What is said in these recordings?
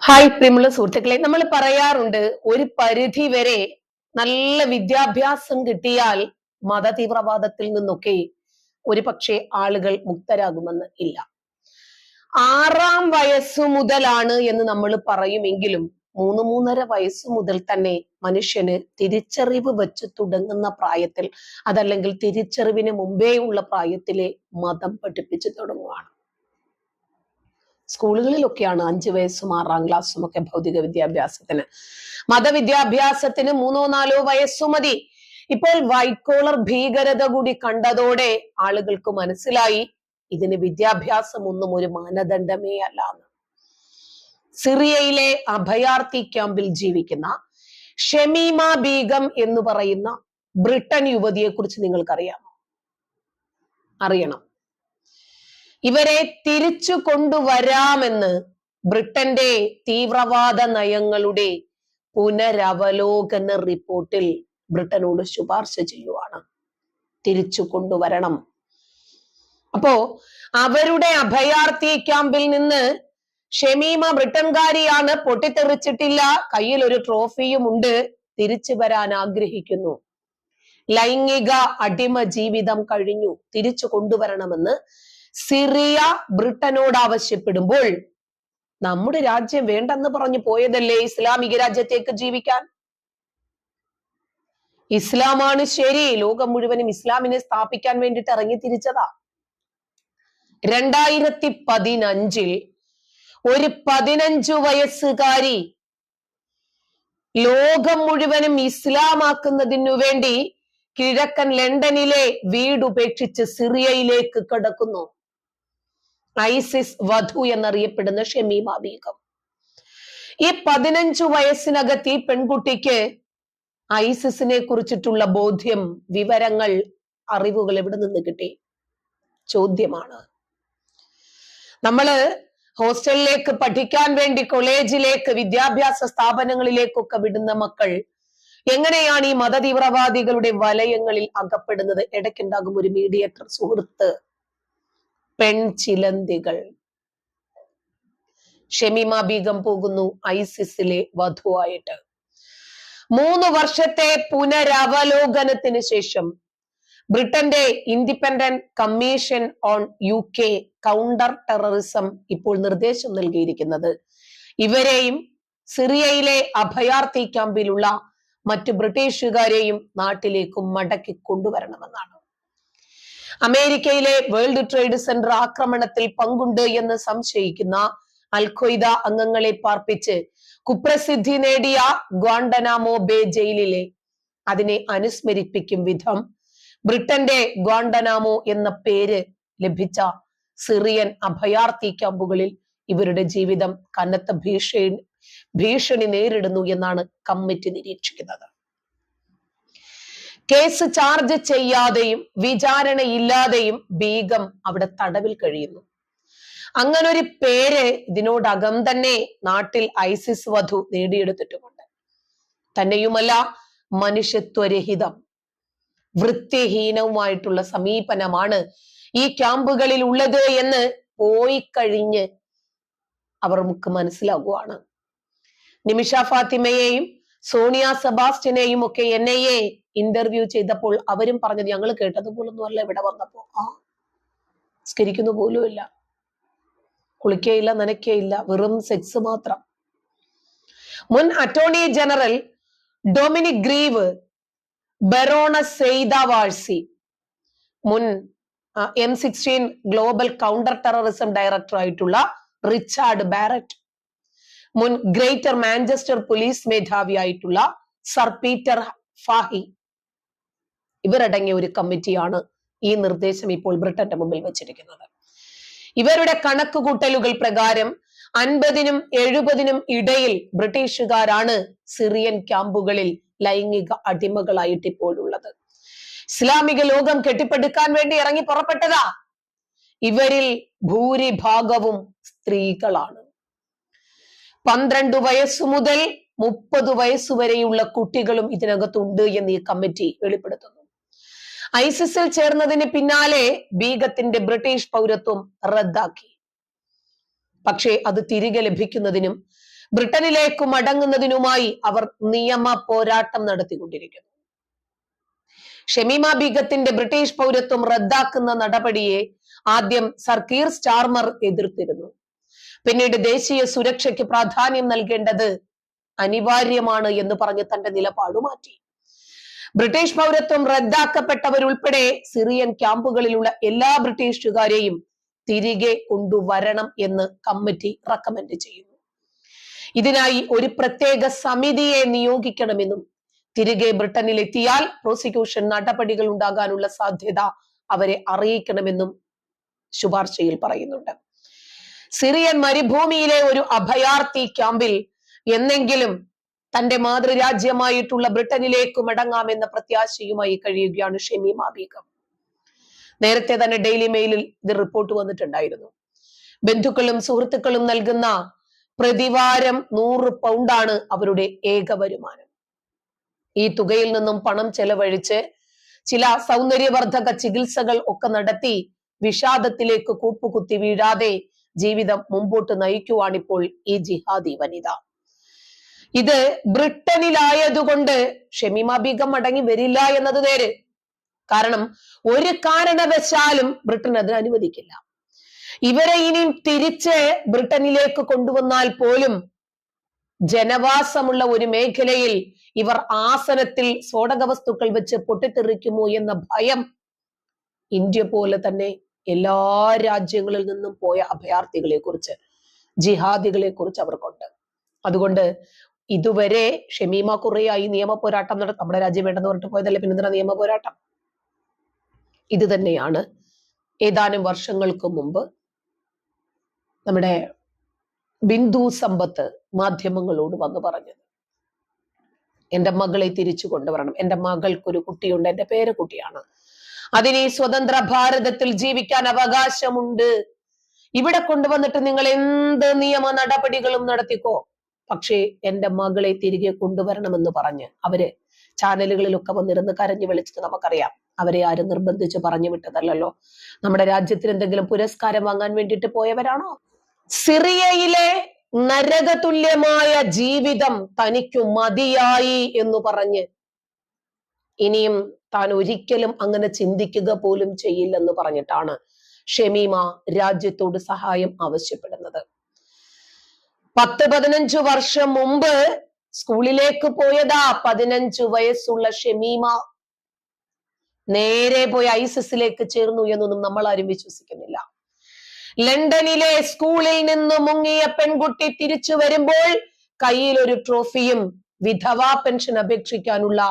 Hi പ്രിയമുള്ള സുഹൃത്തുക്കളെ നമ്മൾ പറയാറുണ്ട് ഒരു പരിധി വരെ നല്ല വിദ്യാഭ്യാസം കിട്ടിയാൽ മത തീവ്രവാദത്തിൽ നിന്നൊക്കെ ഒരു പക്ഷേ ആളുകൾ മുക്തരാകുമെന്ന് ഇല്ല. ആറാം വയസ്സു മുതലാണ് എന്ന് നമ്മൾ പറയുമെങ്കിലും മൂന്ന് മൂന്നര വയസ്സു മുതൽ തന്നെ മനുഷ്യന് തിരിച്ചറിവ് വെച്ച് തുടങ്ങുന്ന പ്രായത്തിൽ അതല്ലെങ്കിൽ തിരിച്ചറിവിന് മുമ്പേ ഉള്ള പ്രായത്തിലെ മതം പഠിപ്പിച്ചു തുടങ്ങുകയാണ് സ്കൂളുകളിലൊക്കെയാണ് അഞ്ചു വയസ്സും ആറാം ക്ലാസ്സും ഒക്കെ ഭൗതിക വിദ്യാഭ്യാസത്തിന്. മതവിദ്യാഭ്യാസത്തിന് മൂന്നോ നാലോ വയസ്സു മതി. ഇപ്പോൾ വൈറ്റ് കോളർ ഭീകരത കൂടി കണ്ടതോടെ ആളുകൾക്ക് മനസ്സിലായി ഇതിന് വിദ്യാഭ്യാസം ഒന്നും ഒരു മാനദണ്ഡമേ അല്ല എന്ന്. സിറിയയിലെ അഭയാർത്ഥി ക്യാമ്പിൽ ജീവിക്കുന്ന ഷെമീമ ബീഗം എന്ന് പറയുന്ന ബ്രിട്ടൻ യുവതിയെ കുറിച്ച് നിങ്ങൾക്കറിയാമോ? അറിയണം. ഇവരെ തിരിച്ചു കൊണ്ടുവരാമെന്ന് ബ്രിട്ടന്റെ തീവ്രവാദ നയങ്ങളുടെ പുനരവലോകന റിപ്പോർട്ടിൽ ബ്രിട്ടനോട് ശുപാർശ ചെയ്യുവാണ്. തിരിച്ചു കൊണ്ടുവരണം. അപ്പോ അവരുടെ അഭയാർത്ഥി ക്യാമ്പിൽ നിന്ന് ഷെമീമ ബ്രിട്ടൻകാരിയാണ് പൊട്ടിത്തെറിച്ചിട്ടില്ല. കയ്യിൽ ഒരു ട്രോഫിയും ഉണ്ട്. തിരിച്ചു വരാൻ ആഗ്രഹിക്കുന്നു. ലൈംഗിക അടിമ ജീവിതം കഴിഞ്ഞു. തിരിച്ചു കൊണ്ടുവരണമെന്ന് സിറിയ ബ്രിട്ടനോട് ആവശ്യപ്പെടുമ്പോൾ നമ്മുടെ രാജ്യം വേണ്ടെന്ന് പറഞ്ഞു പോയതല്ലേ ഇസ്ലാമിക രാജ്യത്തേക്ക് ജീവിക്കാൻ? ഇസ്ലാമാണ് ശരി ലോകം മുഴുവനും ഇസ്ലാമിനെ സ്ഥാപിക്കാൻ വേണ്ടിട്ട് ഇറങ്ങി തിരിച്ചതാ. രണ്ടായിരത്തി പതിനഞ്ചിൽ ഒരു പതിനഞ്ചു വയസ്സുകാരി ലോകം മുഴുവനും ഇസ്ലാമാക്കുന്നതിനു വേണ്ടി കിഴക്കൻ ലണ്ടനിലെ വീടുപേക്ഷിച്ച് സിറിയയിലേക്ക് കടക്കുന്നു. ഐസിസ് വധു എന്നറിയപ്പെടുന്ന ഷമീമ ബീഗം ഈ പതിനഞ്ചു വയസ്സിനകത്ത് ഈ പെൺകുട്ടിക്ക് ഐസിസിനെ കുറിച്ചിട്ടുള്ള ബോധ്യം വിവരങ്ങൾ അറിവുകൾ എവിടെ നിന്ന് കിട്ടി? ചോദ്യമാണ്. നമ്മൾ ഹോസ്റ്റലിലേക്ക് പഠിക്കാൻ വേണ്ടി കോളേജിലേക്ക് വിദ്യാഭ്യാസ സ്ഥാപനങ്ങളിലേക്കൊക്കെ വിടുന്ന മക്കൾ എങ്ങനെയാണ് ഈ മതതീവ്രവാദികളുടെ വലയങ്ങളിൽ അകപ്പെടുന്നത്? ഇടയ്ക്കുണ്ടാകും ഒരു മീഡിയേറ്റർ സുഹൃത്ത് പെൺചിലന്തികൾ. ഷെമിമ ബീഗം പോകുന്നു ഐസിസിലെ വധുവായിട്ട്. മൂന്ന് വർഷത്തെ പുനരവലോകനത്തിന് ശേഷം ബ്രിട്ടന്റെ independent commission on U K counter terrorism ഇപ്പോൾ നിർദ്ദേശം നൽകിയിരിക്കുന്നത്. ഇവരെയും സിറിയയിലെ അഭയാർത്ഥി ക്യാമ്പിലുള്ള മറ്റ് ബ്രിട്ടീഷുകാരെയും നാട്ടിലേക്കും മടക്കി കൊണ്ടുവരണമെന്നാണ്. അമേരിക്കയിലെ വേൾഡ് ട്രേഡ് സെന്റർ ആക്രമണത്തിൽ പങ്കുണ്ട് എന്ന് സംശയിക്കുന്ന അൽഖ്വയ്ദ അംഗങ്ങളെ പാർപ്പിച്ച് കുപ്രസിദ്ധി നേടിയ ഗ്വാണ്ടനാമോ ബേ ജയിലിലെ അതിനെ അനുസ്മരിപ്പിക്കും വിധം ബ്രിട്ടന്റെ ഗ്വാണ്ടനാമോ എന്ന പേര് ലഭിച്ച സിറിയൻ അഭയാർത്ഥി ക്യാമ്പുകളിൽ ഇവരുടെ ജീവിതം കനത്ത ഭീഷണി ഭീഷണി നേരിടുന്നു എന്നാണ് കമ്മിറ്റി നിരീക്ഷിക്കുന്നത്. കേസ് ചാർജ് ചെയ്യാതെയും വിചാരണയില്ലാതെയും ബീഗം അവിടെ തടവിൽ കഴിയുന്നു. അങ്ങനൊരു പേര് ഇതിനോടകം തന്നെ നാട്ടിൽ ഐസിസ് വധു നേടിയെടുത്തിട്ടുമുണ്ട്. തന്നെയുമല്ല മനുഷ്യത്വരഹിതം വൃത്തിഹീനവുമായിട്ടുള്ള സമീപനമാണ് ഈ ക്യാമ്പുകളിൽ ഉള്ളത് എന്ന് പോയി കഴിഞ്ഞ് അവർ നമുക്ക് മനസ്സിലാകുവാണ്. നിമിഷ ഫാത്തിമയെയും സോണിയ സെബാസ്റ്റിനെയും ഒക്കെ എൻ ഐ എ ഇന്റർവ്യൂ ചെയ്തപ്പോൾ അവരും പറഞ്ഞത് ഞങ്ങൾ കേട്ടതുപോലൊന്നും അല്ല ഇവിടെ വന്നപ്പോ. ആ സ്കരിക്കുന്നു പോലുമില്ല കുളിക്കയില്ല നനയ്ക്കയില്ല വെറും സെക്സ് മാത്രം. മുൻ attorney general Dominic Grieve baroness Sayeeda Warsi മുൻ M sixteen global counter terrorism director ആയിട്ടുള്ള റിച്ചാർഡ് ബാരറ്റ്. മുൻ ഗ്രേറ്റർ മാഞ്ചസ്റ്റർ പോലീസ് മേധാവിയായിട്ടുള്ള സർ പീറ്റർ ഫാഹി. ഇവരടങ്ങിയ ഒരു കമ്മിറ്റിയാണ് ഈ നിർദ്ദേശം ഇപ്പോൾ ബ്രിട്ടന്റെ മുമ്പിൽ വെച്ചിരിക്കുന്നത്. ഇവരുടെ കണക്കുകൂട്ടലുകൾ പ്രകാരം അൻപതിനും എഴുപതിനും ഇടയിൽ ബ്രിട്ടീഷുകാരാണ് സിറിയൻ ക്യാമ്പുകളിൽ ലൈംഗിക അടിമകളായിട്ട് ഇപ്പോഴുള്ളത് ഇസ്ലാമിക ലോകം കെട്ടിപ്പടുക്കാൻ വേണ്ടി ഇറങ്ങി പുറപ്പെട്ടതാ. ഇവരിൽ ഭൂരിഭാഗവും സ്ത്രീകളാണ്. പന്ത്രണ്ട് വയസ്സു മുതൽ മുപ്പത് വയസ്സ് വരെയുള്ള കുട്ടികളും ഇതിനകത്തുണ്ട് എന്ന് ഈ കമ്മിറ്റി വെളിപ്പെടുത്തുന്നു. ഐസിസിൽ ചേർന്നതിന് പിന്നാലെ ബീഗത്തിന്റെ ബ്രിട്ടീഷ് പൗരത്വം റദ്ദാക്കി. പക്ഷേ അത് തിരികെ ലഭിക്കുന്നതിനും ബ്രിട്ടനിലേക്ക് മടങ്ങുന്നതിനുമായി അവർ നിയമ പോരാട്ടം നടത്തിക്കൊണ്ടിരിക്കുന്നു. ഷമീമ ബീഗത്തിന്റെ ബ്രിട്ടീഷ് പൗരത്വം റദ്ദാക്കുന്ന നടപടിയെ ആദ്യം സർക്കീർ സ്റ്റാർമർ എതിർത്തിരുന്നു. പിന്നീട് ദേശീയ സുരക്ഷയ്ക്ക് പ്രാധാന്യം നൽകേണ്ടത് അനിവാര്യമാണ് എന്ന് പറഞ്ഞ് തന്റെ നിലപാട് മാറ്റി. ബ്രിട്ടീഷ് പൗരത്വം റദ്ദാക്കപ്പെട്ടവരുൾപ്പെടെ സിറിയൻ ക്യാമ്പുകളിലുള്ള എല്ലാ ബ്രിട്ടീഷുകാരെയും തിരികെ കൊണ്ടുവരണം എന്ന് കമ്മിറ്റി റെക്കമെൻഡ് ചെയ്യുന്നു. ഇതിനായി ഒരു പ്രത്യേക സമിതിയെ നിയോഗിക്കണമെന്നും തിരികെ ബ്രിട്ടനിൽ എത്തിയാൽ പ്രോസിക്യൂഷൻ നടപടികൾ ഉണ്ടാകാനുള്ള സാധ്യത അവരെ അറിയിക്കണമെന്നും ശുപാർശയിൽ പറയുന്നുണ്ട്. സിറിയൻ മരുഭൂമിയിലെ ഒരു അഭയാർത്ഥി ക്യാമ്പിൽ എന്നെങ്കിലും തന്റെ മാതൃരാജ്യമായിട്ടുള്ള ബ്രിട്ടനിലേക്ക് മടങ്ങാമെന്ന പ്രത്യാശയുമായി കഴിയുകയാണ് ഷെമി മാബീഗം നേരത്തെ തന്നെ ഡെയിലി മെയിലിൽ ഇത് റിപ്പോർട്ട് വന്നിട്ടുണ്ടായിരുന്നു. ബന്ധുക്കളും സുഹൃത്തുക്കളും നൽകുന്ന പ്രതിവാരം നൂറ് പൗണ്ടാണ് അവരുടെ ഏക വരുമാനം. ഈ തുകയിൽ നിന്നും പണം ചെലവഴിച്ച് ചില സൗന്ദര്യവർദ്ധക ചികിത്സകൾ ഒക്കെ നടത്തി വിഷാദത്തിലേക്ക് കൂപ്പുകുത്തി വീഴാതെ ജീവിതം മുമ്പോട്ട് നയിക്കുവാണിപ്പോൾ ഈ ജിഹാദി വനിത. ഇത് ബ്രിട്ടനിലായതുകൊണ്ട് ഷമീമ ബീഗം മടങ്ങി വരില്ല എന്നത് നേര്. കാരണം ഒരു കാരണവശാലും ബ്രിട്ടൻ അതിന് അനുവദിക്കില്ല. ഇവരെ ഇനി തിരിച്ച് ബ്രിട്ടനിലേക്ക് കൊണ്ടുവന്നാൽ പോലും ജനവാസമുള്ള ഒരു മേഖലയിൽ ഇവർ ആസനത്തിൽ സ്ഫോടക വസ്തുക്കൾ വെച്ച് പൊട്ടിത്തെറിക്കുമോ എന്ന ഭയം ഇന്ത്യ പോലെ തന്നെ എല്ലാ രാജ്യങ്ങളിൽ നിന്നും പോയ അഭയാർത്ഥികളെ കുറിച്ച് ജിഹാദികളെ കുറിച്ച് അവർക്കുണ്ട്. അതുകൊണ്ട് ഇതുവരെ ഷമീമ കുറയായി നിയമ പോരാട്ടം നട നമ്മുടെ രാജ്യം വേണ്ടെന്ന് പറഞ്ഞിട്ട് പോയതല്ലേ പിന്നെന്തര നിയമ പോരാട്ടം ഇത് തന്നെയാണ്. ഏതാനും വർഷങ്ങൾക്ക് മുമ്പ് നമ്മുടെ ബിന്ദു സമ്പത്ത് മാധ്യമങ്ങളോട് വന്ന് പറഞ്ഞത്. എന്റെ മകളെ തിരിച്ചു കൊണ്ടുവരണം. എന്റെ മകൾക്കൊരു കുട്ടിയുണ്ട്. എന്റെ പേര് കുട്ടിയാണ് അതിന് ഈ സ്വതന്ത്ര ഭാരതത്തിൽ ജീവിക്കാൻ അവകാശമുണ്ട്. ഇവിടെ കൊണ്ടുവന്നിട്ട് നിങ്ങൾ എന്ത് നിയമ നടപടികളും നടത്തിക്കോ? പക്ഷേ എന്റെ മകളെ തിരികെ കൊണ്ടുവരണമെന്ന് പറഞ്ഞ് അവർ ചാനലുകളിലൊക്കെ വന്നിരുന്ന് കരഞ്ഞു വിളിച്ചിട്ട് നമുക്കറിയാം. അവരെ ആരും നിർബന്ധിച്ച് പറഞ്ഞു വിട്ടതല്ലല്ലോ. നമ്മുടെ രാജ്യത്തിന് എന്തെങ്കിലും പുരസ്കാരം വാങ്ങാൻ വേണ്ടിയിട്ട് പോയവരാണോ? സിറിയയിലെ നരകതുല്യമായ ജീവിതം തനിക്കു മതിയായി എന്ന് പറഞ്ഞ് ഇനിയും താൻ ഒരിക്കലും അങ്ങനെ ചിന്തിക്കുക പോലും ചെയ്യില്ലെന്ന് പറഞ്ഞിട്ടാണ് ഷെമീമ രാജ്യത്തോട് സഹായം ആവശ്യപ്പെടുന്നത്. പത്ത് പതിനഞ്ചു വർഷം മുമ്പ് സ്കൂളിലേക്ക് പോയതാ പതിനഞ്ചു വയസ്സുള്ള ഷെമീമ നേരെ പോയി ഐസിസിലേക്ക് ചേർന്നു എന്നൊന്നും നമ്മൾ ആരും വിശ്വസിക്കുന്നില്ല. ലണ്ടനിലെ സ്കൂളിൽ നിന്ന് മുങ്ങിയ പെൺകുട്ടി തിരിച്ചു വരുമ്പോൾ കയ്യിൽ ഒരു ട്രോഫിയും വിധവാ പെൻഷൻ അപേക്ഷിക്കാനുള്ള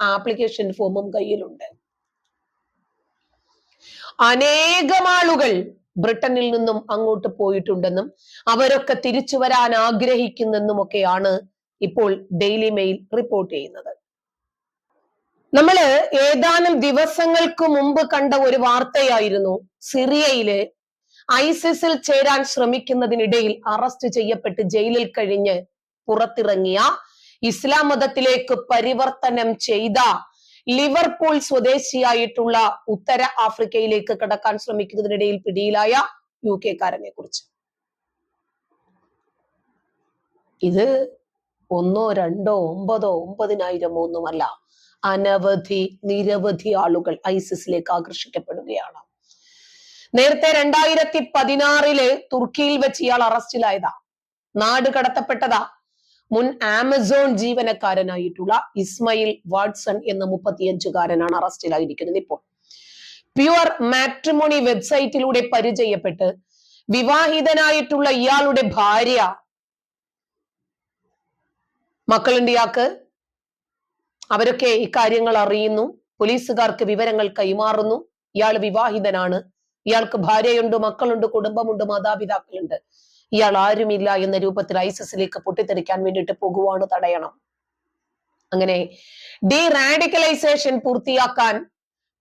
ആപ്ലിക്കേഷൻ ഫോമും കയ്യിലുണ്ട്. അനേകം ആളുകൾ ബ്രിട്ടനിൽ നിന്നും അങ്ങോട്ട് പോയിട്ടുണ്ടെന്നും അവരൊക്കെ തിരിച്ചു വരാൻ ആഗ്രഹിക്കുന്നെന്നുമൊക്കെയാണ് ഇപ്പോൾ ഡെയിലി മെയിൽ റിപ്പോർട്ട് ചെയ്യുന്നത്. നമ്മൾ ഏതാനും ദിവസങ്ങൾക്ക് മുമ്പ് കണ്ട ഒരു വാർത്തയായിരുന്നു സിറിയയിൽ ഐസിസിൽ ചേരാൻ ശ്രമിക്കുന്നതിനിടയിൽ അറസ്റ്റ് ചെയ്യപ്പെട്ട് ജയിലിൽ കഴിഞ്ഞ് പുറത്തിറങ്ങിയ ഇസ്ലാം മതത്തിലേക്ക് പരിവർത്തനം ചെയ്ത ലിവർപൂൾ സ്വദേശിയായിട്ടുള്ള ഉത്തര ആഫ്രിക്കയിലേക്ക് കടക്കാൻ ശ്രമിക്കുന്നതിനിടയിൽ പിടിയിലായ യു കെക്കാരനെ കുറിച്ച്. ഇത് ഒന്നോ രണ്ടോ ഒമ്പതോ ഒമ്പതിനായിരമോ ഒന്നുമല്ല. അനവധി നിരവധി ആളുകൾ ഐസിസിലേക്ക് ആകർഷിക്കപ്പെടുകയാണ്. നേരത്തെ രണ്ടായിരത്തി പതിനാറിൽ തുർക്കിയിൽ വെച്ച് ഇയാൾ അറസ്റ്റിലായതാ. നാട് കടത്തപ്പെട്ടതാ. മുൻ ആമസോൺ ജീവനക്കാരനായിട്ടുള്ള ഇസ്മയിൽ വാട്സൺ എന്ന മുപ്പത്തിയഞ്ചുകാരനാണ് അറസ്റ്റിലായിരിക്കുന്നത് ഇപ്പോൾ. പ്യുവർ മാട്രിമോണി വെബ്സൈറ്റിലൂടെ പരിചയപ്പെട്ട് വിവാഹിതനായിട്ടുള്ള ഇയാളുടെ ഭാര്യ മക്കളുണ്ട് ഇയാൾക്ക് അവരൊക്കെ ഇക്കാര്യങ്ങൾ അറിയുന്നു. പോലീസുകാർക്ക് വിവരങ്ങൾ കൈമാറുന്നു. ഇയാൾ വിവാഹിതനാണ്. ഇയാൾക്ക് ഭാര്യയുണ്ട് മക്കളുണ്ട് കുടുംബമുണ്ട് മാതാപിതാക്കളുണ്ട്. ഇയാൾ ആരുമില്ല എന്ന രൂപത്തിൽ ഐസിസിലേക്ക് പൊട്ടിത്തെറിക്കാൻ വേണ്ടിയിട്ട് പോകുവാണ് തടയണം. അങ്ങനെ ഡി റാഡിക്കലൈസേഷൻ പൂർത്തിയാക്കാൻ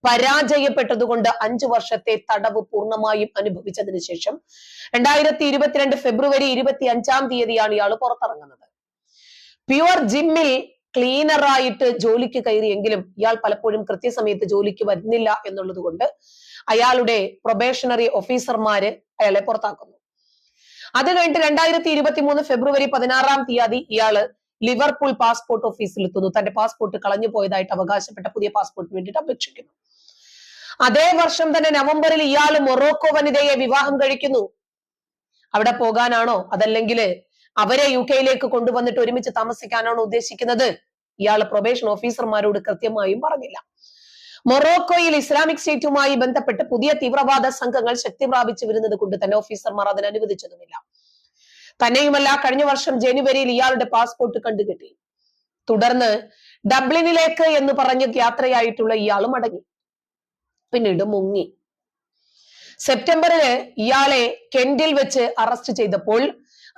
പരാജയപ്പെട്ടതുകൊണ്ട് അഞ്ചു വർഷത്തെ തടവ് പൂർണമായും അനുഭവിച്ചതിന് ശേഷം രണ്ടായിരത്തി ഇരുപത്തിരണ്ട് ഫെബ്രുവരി ഇരുപത്തി അഞ്ചാം തീയതിയാണ് ഇയാൾ പുറത്തിറങ്ങുന്നത്. പ്യുവർ ജിമ്മിൽ ക്ലീനറായിട്ട് ജോലിക്ക് കയറിയെങ്കിലും ഇയാൾ പലപ്പോഴും കൃത്യസമയത്ത് ജോലിക്ക് വരുന്നില്ല എന്നുള്ളത് കൊണ്ട് അയാളുടെ പ്രൊബേഷണറി ഓഫീസർമാര് അയാളെ പുറത്താക്കുന്നു. അത് കഴിഞ്ഞിട്ട് രണ്ടായിരത്തി ഇരുപത്തി മൂന്ന് ഫെബ്രുവരി പതിനാറാം തീയതി ഇയാൾ ലിവർപൂൾ പാസ്പോർട്ട് ഓഫീസിൽ എത്തുന്നു തന്റെ പാസ്പോർട്ട് കളഞ്ഞു പോയതായിട്ട് അവകാശപ്പെട്ട പുതിയ പാസ്പോർട്ടിന് വേണ്ടിട്ട് അപേക്ഷിക്കുന്നു. അതേ വർഷം തന്നെ നവംബറിൽ ഇയാൾ മൊറോക്കോ വനിതയെ വിവാഹം കഴിക്കുന്നു. അവിടെ പോകാനാണോ? അതല്ലെങ്കിൽ അവരെ യു കെയിലേക്ക് കൊണ്ടുവന്നിട്ട് ഒരുമിച്ച് താമസിക്കാനാണോ ഉദ്ദേശിക്കുന്നത്? ഇയാൾ പ്രൊബേഷൻ ഓഫീസർമാരോട് കൃത്യമായും പറഞ്ഞില്ല. മൊറോക്കോയിൽ ഇസ്ലാമിക് സ്റ്റേറ്റുമായി ബന്ധപ്പെട്ട് പുതിയ തീവ്രവാദ സംഘങ്ങൾ ശക്തി പ്രാപിച്ചു വരുന്നത് കൊണ്ട് തന്നെ ഓഫീസർമാർ അതിന് അനുവദിച്ചതുമില്ല. തന്നെയുമല്ല കഴിഞ്ഞ വർഷം ജനുവരിയിൽ ഇയാളുടെ പാസ്പോർട്ട് കണ്ടുകെട്ടി. തുടർന്ന് ഡബ്ലിനിലേക്ക് എന്ന് പറഞ്ഞ് യാത്രയായിട്ടുള്ള ഇയാൾ മടങ്ങി പിന്നീട് മുങ്ങി. സെപ്റ്റംബറിൽ ഇയാളെ കെന്റിൽ വെച്ച് അറസ്റ്റ് ചെയ്തപ്പോൾ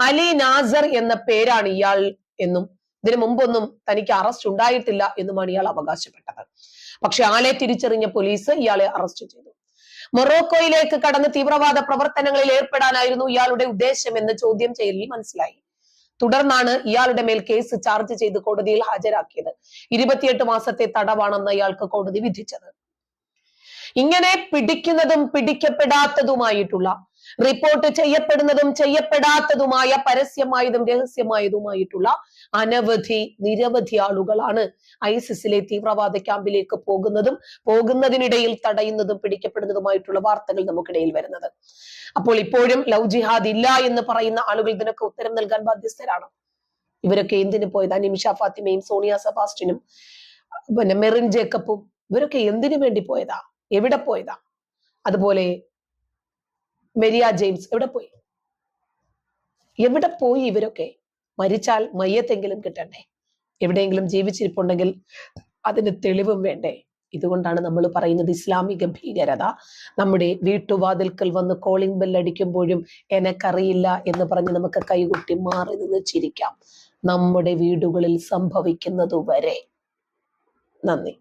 അലി നാസർ എന്ന പേരാണ് ഇയാൾ എന്നും ഇതിനു മുമ്പൊന്നും തനിക്ക് അറസ്റ്റ് ഉണ്ടായിട്ടില്ല എന്നുമാണ് ഇയാൾ അവകാശപ്പെട്ടത്. പക്ഷെ ആളെ തിരിച്ചറിഞ്ഞ പോലീസ് ഇയാളെ അറസ്റ്റ് ചെയ്തു. മൊറോക്കോയിലേക്ക് കടന്ന് തീവ്രവാദ പ്രവർത്തനങ്ങളിൽ ഏർപ്പെടാനായിരുന്നു ഇയാളുടെ ഉദ്ദേശമെന്ന് ചോദ്യം ചെയ്യലിൽ മനസ്സിലായി. തുടർന്നാണ് ഇയാളുടെ മേൽ കേസ് ചാർജ് ചെയ്ത് കോടതിയിൽ ഹാജരാക്കിയത്. ഇരുപത്തിയെട്ട് മാസത്തെ തടവാണെന്ന് ഇയാൾക്ക് കോടതി വിധിച്ചത്. ഇങ്ങനെ പിടിക്കുന്നതും പിടിക്കപ്പെടാത്തതുമായിട്ടുള്ള റിപ്പോർട്ട് ചെയ്യപ്പെടുന്നതും ചെയ്യപ്പെടാത്തതുമായ പരസ്യമായതും രഹസ്യമായതുമായിട്ടുള്ള അനവധി നിരവധി ആളുകളാണ് ഐസിസിലെ തീവ്രവാദ ക്യാമ്പിലേക്ക് പോകുന്നതും പോകുന്നതിനിടയിൽ തടയുന്നതും പിടിക്കപ്പെടുന്നതുമായിട്ടുള്ള വാർത്തകൾ നമുക്കിടയിൽ വരുന്നത്. അപ്പോൾ ഇപ്പോഴും ലവ് ജിഹാദ് ഇല്ല എന്ന് പറയുന്ന ആളുകൾ ഇതിനൊക്കെ ഉത്തരം നൽകാൻ ബാധ്യസ്ഥരാണ്. ഇവരൊക്കെ എന്തിനു പോയതാ? നിമിഷ ഫാത്തിമയും സോണിയ സബാസ്റ്റിനും പിന്നെ മെറിൻ ജേക്കബും ഇവരൊക്കെ എന്തിനു വേണ്ടി പോയതാ? എവിടെ പോയതാ? അതുപോലെ മെരിയ ജെയിംസ് എവിടെ പോയി? എവിടെ പോയി ഇവരൊക്കെ? മരിച്ചാൽ മയ്യത്തെങ്കിലും കിട്ടണ്ടേ? എവിടെയെങ്കിലും ജീവിച്ചിരിപ്പുണ്ടെങ്കിൽ അതിന് തെളിവും വേണ്ടേ? ഇതുകൊണ്ടാണ് നമ്മൾ പറയുന്നത് ഇസ്ലാമിക ഭീകരത. നമ്മുടെ വീട്ടുവാതിൽക്കൽ വന്ന് കോളിംഗ് ബെൽ അടിക്കുമ്പോഴും എനക്കറിയില്ല എന്ന് പറഞ്ഞ് നമുക്ക് കൈകൊട്ടി മാറി നിന്ന് ചിരിക്കാം. നമ്മുടെ വീടുകളിൽ സംഭവിക്കുന്നത് വരെ നന്ദി.